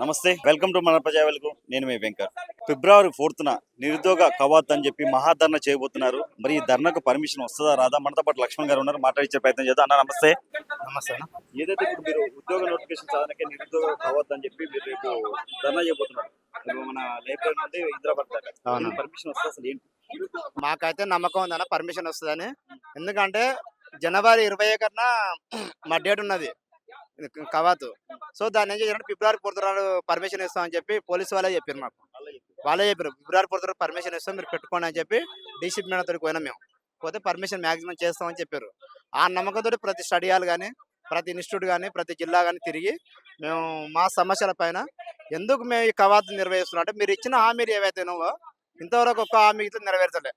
నమస్తే welcome to మన ప్రజావేలకు నేను మీ వెంకట్ ఫిబ్రవరి ఫోర్త్న నిరుద్యోగ కవాత్ అని చెప్పి మహాధర్ణ చేయబోతున్నారు. మరి ఈ ధర్నకు పర్మిషన్ వస్తుందా రాదా? మనతో పాటు లక్ష్మణ్ గారు ఉన్నారు మాట్లాడించే ప్రయత్నం చేద్దాం. అన్న నమస్తే. నమస్తే. ఏదైతే ఇప్పుడు మీరు ఉద్యోగ నోటిఫికేషన్ సాధనకే నిరుద్యోగ కవాత్ అని చెప్పి మీరు రేపు ధర్నా చేయబోతున్నారు. మన లైబ్రరీ నుండి అవును. పర్మిషన్ వస్తుంది అసలు ఏంటి? మాకైతే నమ్మకం ఉందన్న పర్మిషన్ వస్తుందని. ఎందుకంటే జనవరి ఇరవై కన్నా మా డేట్ ఉన్నది. కవాతు. సో దాని ఏం చేయాలంటే ఫిబ్రవరి ఫోర్త్ పర్మిషన్ ఇస్తామని చెప్పి పోలీసు వాళ్ళే చెప్పారు మాకు. వాళ్ళే చెప్పారు ఫిబ్రవరి ఫోర్త్ పర్మిషన్ ఇస్తాం మీరు పెట్టుకోండి అని చెప్పి డీసీపీ మేడంతో పోయినా మేము. పోతే పర్మిషన్ మాక్సిమం చేస్తామని చెప్పారు. ఆ నమ్మకంతో ప్రతి స్టడీ కానీ ప్రతి ఇన్స్టిట్యూట్ కానీ ప్రతి జిల్లా కానీ తిరిగి మేము మా సమస్యల పైన ఎందుకు మేము ఈ కవాతు నిర్వహిస్తున్నాం అంటే మీరు ఇచ్చిన హామీలు ఏవైతే ఉన్నావో ఇంతవరకు ఒక్క హామీ ఇట్లా నెరవేర్చలే.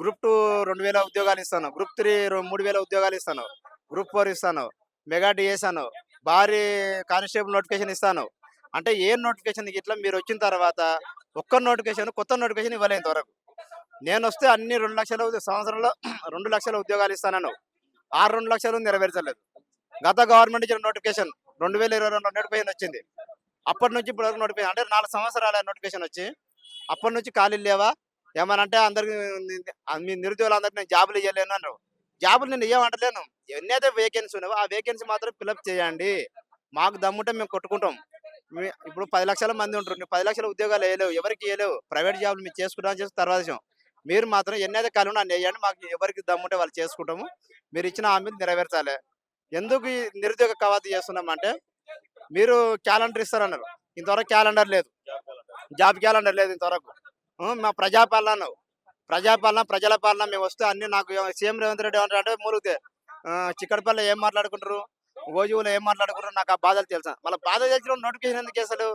గ్రూప్ టూ రెండు వేల ఉద్యోగాలు ఇస్తాను గ్రూప్ త్రీ మూడు వేల ఉద్యోగాలు ఇస్తాను గ్రూప్ ఫోర్ ఇస్తాను మెగా డిఎస్ భారీ కానిస్టేబుల్ నోటిఫికేషన్ ఇస్తాను. అంటే ఏ నోటిఫికేషన్ ఇట్లా మీరు వచ్చిన తర్వాత ఒక్క నోటిఫికేషన్ కొత్త నోటిఫికేషన్ ఇవ్వలే ఇంతవరకు నేను వస్తే అన్ని రెండు లక్షల సంవత్సరంలో రెండు లక్షల ఉద్యోగాలు ఇస్తానను. ఆ రెండు లక్షలు నెరవేర్చలేదు. గత గవర్నమెంట్ ఇచ్చిన నోటిఫికేషన్ రెండు వేల ఇరవై రెండు నోటిఫికేషన్ వచ్చింది. అప్పటి నుంచి ఇప్పటి వరకు నోటిఫికేషన్ అంటే నాలుగు సంవత్సరాల నోటిఫికేషన్ వచ్చి అప్పటి నుంచి ఖాళీలు లేవా? ఏమనంటే అందరికి మీ నిరుద్యోగులందరికీ నేను జాబులు ఇవ్వలేను అన్నారు. జాబులు నేను ఇవ్వమంటలేను ఎన్నైతే వేకెన్సీ ఉన్నావో ఆ వేకెన్సీ మాత్రం ఫిల్అప్ చేయండి. మాకు దమ్ముంటే మేము కొట్టుకుంటాం. ఇప్పుడు పది లక్షల మంది ఉంటారు నువ్వు పది లక్షల ఉద్యోగాలు వేయలేవు. ఎవరికి వేయలేవు. ప్రైవేట్ జాబులు మీరు చేసుకుంటాం చేసి తర్వాత విషయం. మీరు మాత్రం ఎన్నైతే ఖాళీ ఉన్నా వేయండి మాకు ఎవరికి దమ్ముంటే వాళ్ళు చేసుకుంటాము. మీరు ఇచ్చిన హామీలు నెరవేర్చాలి. ఎందుకు ఈ నిరుద్యోగ కవాతు చేస్తున్నామంటే మీరు క్యాలెండర్ ఇస్తారన్నారు. ఇంతవరకు క్యాలెండర్ లేదు. జాబ్ క్యాలెండర్ లేదు ఇంతవరకు. మా ప్రజాపాలన ప్రజాపాలన ప్రజల పాలన మేము వస్తే అన్ని నాకు సీఎం రేవంత్ రెడ్డి ఏమంటారు అంటే మూలుగుతే చిక్కడపల్లి ఏం మాట్లాడుకుంటారు? గోజువులో ఏం మాట్లాడుకుంటారు? నాకు ఆ బాధలు తెలుసా? మళ్ళీ బాధ తెలిసిన నోటిఫికేషన్ ఎందుకు చేస్తాడు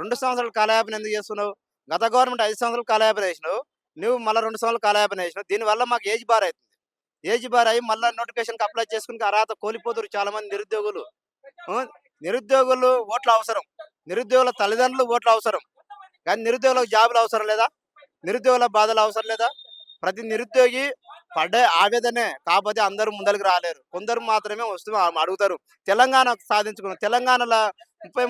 రెండు సంవత్సరాలు కాలయాపన ఎందుకు చేస్తున్నావు? గత గవర్నమెంట్ ఐదు సంవత్సరాలు కాలయాపన చేసినావు. నువ్వు మళ్ళీ రెండు సంవత్సరాలు కాలయాపన చేసినావు. దీనివల్ల మాకు ఏజ్ బార్ అవుతుంది. ఏజ్ బార్ అయ్యి మళ్ళీ నోటిఫికేషన్కి అప్లై చేసుకుని అర్హత కోల్పోతారు చాలా మంది నిరుద్యోగులు నిరుద్యోగులు ఓట్లు అవసరం. నిరుద్యోగుల తల్లిదండ్రులు ఓట్లు అవసరం. కానీ నిరుద్యోగులకు జాబులు అవసరం లేదా? నిరుద్యోగుల బాధలు అవసరం లేదా? ప్రతి నిరుద్యోగి పడ్డే ఆవేదనే కాకపోతే అందరూ ముందరికి రాలేరు. కొందరు మాత్రమే వస్తూ అడుగుతారు. తెలంగాణ సాధించుకున్నాం తెలంగాణలో ముప్పై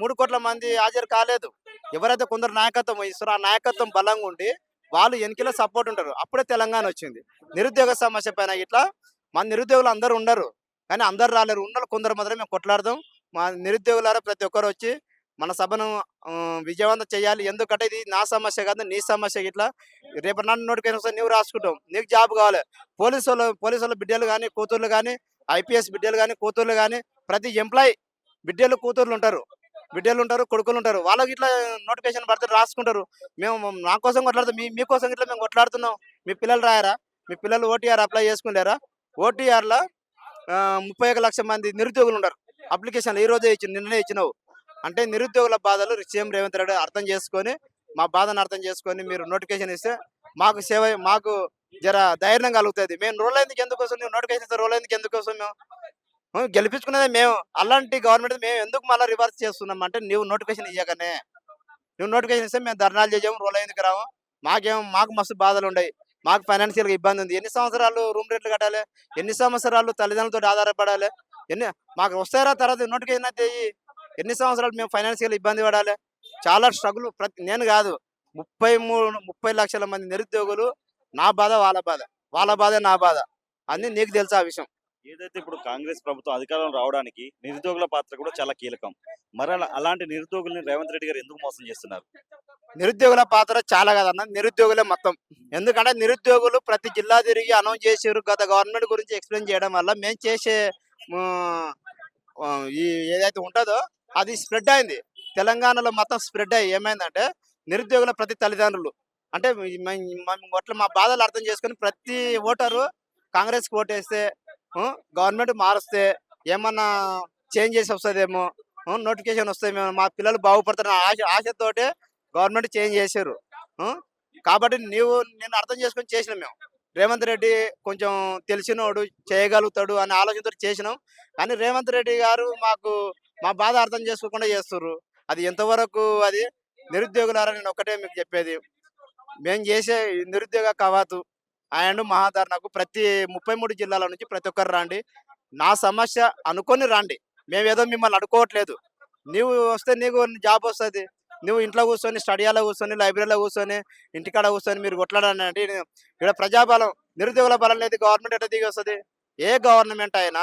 మూడు కోట్ల మంది హాజరు కాలేదు. ఎవరైతే కొందరు నాయకత్వం వహిస్తారో ఆ నాయకత్వం బలంగా ఉండి వాళ్ళు ఎన్నికల సపోర్ట్ ఉంటారు. అప్పుడే తెలంగాణ వచ్చింది. నిరుద్యోగ సమస్య పైన ఇట్లా మన నిరుద్యోగులు అందరూ ఉండరు. కానీ అందరు రాలేరు. ఉన్న కొందరు మాత్రమే మేము కొట్లాడదాం. మా నిరుద్యోగులారా ప్రతి ఒక్కరు వచ్చి మన సభను విజయవంతం చేయాలి. ఎందుకంటే ఇది నా సమస్య కాదు నీ సమస్య ఇట్లా. రేపు నన్ను నోటికైనా వస్తే నువ్వు రాసుకుంటావు. నీకు జాబ్ కావాలి. పోలీసు వాళ్ళు పోలీసు వాళ్ళ బిడ్డలు కానీ కూతుర్లు కానీ ఐపీఎస్ బిడ్డలు కానీ కూతుర్లు కానీ ప్రతి ఎంప్లాయ్ బిడ్డలు కూతుర్లు ఉంటారు. బిడ్డలు ఉంటారు కొడుకులు ఉంటారు. వాళ్ళకి ఇట్లా నోటిఫికేషన్ పడితే రాసుకుంటారు. మేము నా కోసం కొట్లాడుతాం మీ మీకోసం ఇట్లా మేము కొట్లాడుతున్నాం. మీ పిల్లలు రాయారా? మీ పిల్లలు ఓటీఆర్ అప్లై చేసుకునేరా ఓటీఆర్లో ముప్పై ఒక లక్ష మంది నిరుద్యోగులు ఉంటారు అప్లికేషన్ ఈ రోజే ఇచ్చి నిన్ననే ఇచ్చినావు. అంటే నిరుద్యోగుల బాధలు సీఎం రేవంత్ రెడ్డి అర్థం చేసుకొని మా బాధను అర్థం చేసుకొని మీరు నోటిఫికేషన్ ఇస్తే మాకు సేవ మాకు జర ధైర్యం కలుగుతుంది. మేము రోల్ అయింది ఎందుకోసం నువ్వు నోటిఫికేషన్ ఇస్తే రోల్ అయింది ఎందుకోసం మేము? గెలిపించుకునేది మేము. అలాంటి గవర్నమెంట్ మేము ఎందుకు మళ్ళీ రివర్స్ చేస్తున్నాం? అంటే నువ్వు నోటిఫికేషన్ ఇవ్వగానే నువ్వు నోటిఫికేషన్ ఇస్తే మేము ధర్నాలు చేయము రోల్ ఎందుకు రాము మాకేం మాకు మస్తు బాధలు ఉన్నాయి మాకు ఫైనాన్షియల్గా ఇబ్బంది ఉంది. ఎన్ని సంవత్సరాలు రూమ్ రేట్లు కట్టాలి? ఎన్ని సంవత్సరాలు తల్లిదండ్రులతో ఆధారపడాలి? ఎన్ని మాకు వస్తారా తర్వాత నోటిఫికేషన్ అయితే ఎన్ని సంవత్సరాలు మేము ఫైనాన్షియల్ ఇబ్బంది పడాలి? చాలా స్ట్రగుల్ ప్రతి నేను కాదు. ముప్పై మూడు ముప్పై లక్షల మంది నిరుద్యోగులు నా బాధ వాళ్ళ బాధ. వాళ్ళ బాధ నా బాధ. అన్ని నీకు తెలుసు ఆ విషయం. ఏదైతే ఇప్పుడు కాంగ్రెస్ ప్రభుత్వం అధికారంలో రావడానికి నిరుద్యోగుల పాత్ర కూడా చాలా కీలకం. మరి అలా- అలాంటి నిరుద్యోగుల్ని రేవంత్ రెడ్డి గారు ఎందుకు మోసం చేస్తున్నారు? నిరుద్యోగుల పాత్ర చాలా కదన్న నిరుద్యోగులే మొత్తం. ఎందుకంటే నిరుద్యోగులు ప్రతి జిల్లా తిరిగి అనౌన్స్ చేసారు గత గవర్నమెంట్ గురించి ఎక్స్ప్లెయిన్ చేయడం వల్ల మేము చేసే ఈ ఏదైతే ఉంటుందో అది స్ప్రెడ్ అయింది. తెలంగాణలో మొత్తం స్ప్రెడ్ అయ్యి ఏమైందంటే నిరుద్యోగుల ప్రతి తల్లిదండ్రులు అంటే అట్లా మా బాధలు అర్థం చేసుకుని ప్రతి ఓటరు కాంగ్రెస్కి ఓటేస్తే గవర్నమెంట్ మారుస్తే ఏమన్నా చేంజ్ చేసి వస్తుందేమో నోటిఫికేషన్ వస్తాయేమో మా పిల్లలు బాగుపడుతున్న ఆశ ఆశతోటే గవర్నమెంట్ చేంజ్ చేశారు. కాబట్టి నీవు నేను అర్థం చేసుకొని చేసినాం మేము. రేవంత్ రెడ్డి కొంచెం తెలిసినోడు చేయగలుగుతాడు అనే ఆలోచనతో చేసినాం. కానీ రేవంత్ రెడ్డి గారు మాకు మా బాధ అర్థం చేసుకోకుండా చేస్తున్నారు అది ఎంతవరకు అది నిరుద్యోగులారా నేను ఒకటే మీకు చెప్పేది. మేము చేసే నిరుద్యోగ కవాతు అండ్ మహాధారణకు ప్రతి ముప్పై మూడు జిల్లాల నుంచి ప్రతి ఒక్కరు రండి. నా సమస్య అనుకొని రండి. మేము ఏదో మిమ్మల్ని అడుకోవట్లేదు. నీవు వస్తే నీకు జాబ్ వస్తుంది. నువ్వు ఇంట్లో కూర్చొని స్టడీలో కూర్చొని లైబ్రరీలో కూర్చొని ఇంటికాడ కూర్చొని మీరు కొట్లాడాలంటే ఇక్కడ ప్రజాబలం నిరుద్యోగుల బలం లేదు గవర్నమెంట్ ఎట్లా దిగి వస్తుంది ఏ గవర్నమెంట్ అయినా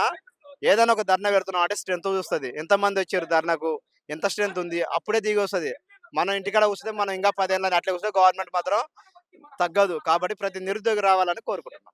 ఏదైనా ఒక ధర్నా పెడుతున్నాం అంటే స్ట్రెంత్ చూస్తుంది. ఎంతమంది వచ్చారు ధర్నాకు? ఎంత స్ట్రెంత్ ఉంది? అప్పుడే దిగి వస్తుంది. మనం ఇంటికాడ కూర్చుంటే మనం ఇంకా పదేళ్ళని అట్లా కూర్చుంటే గవర్నమెంట్ మాత్రం తగ్గదు. కాబట్టి ప్రతి నిరుద్యోగి రావాలని కోరుకుంటున్నాం.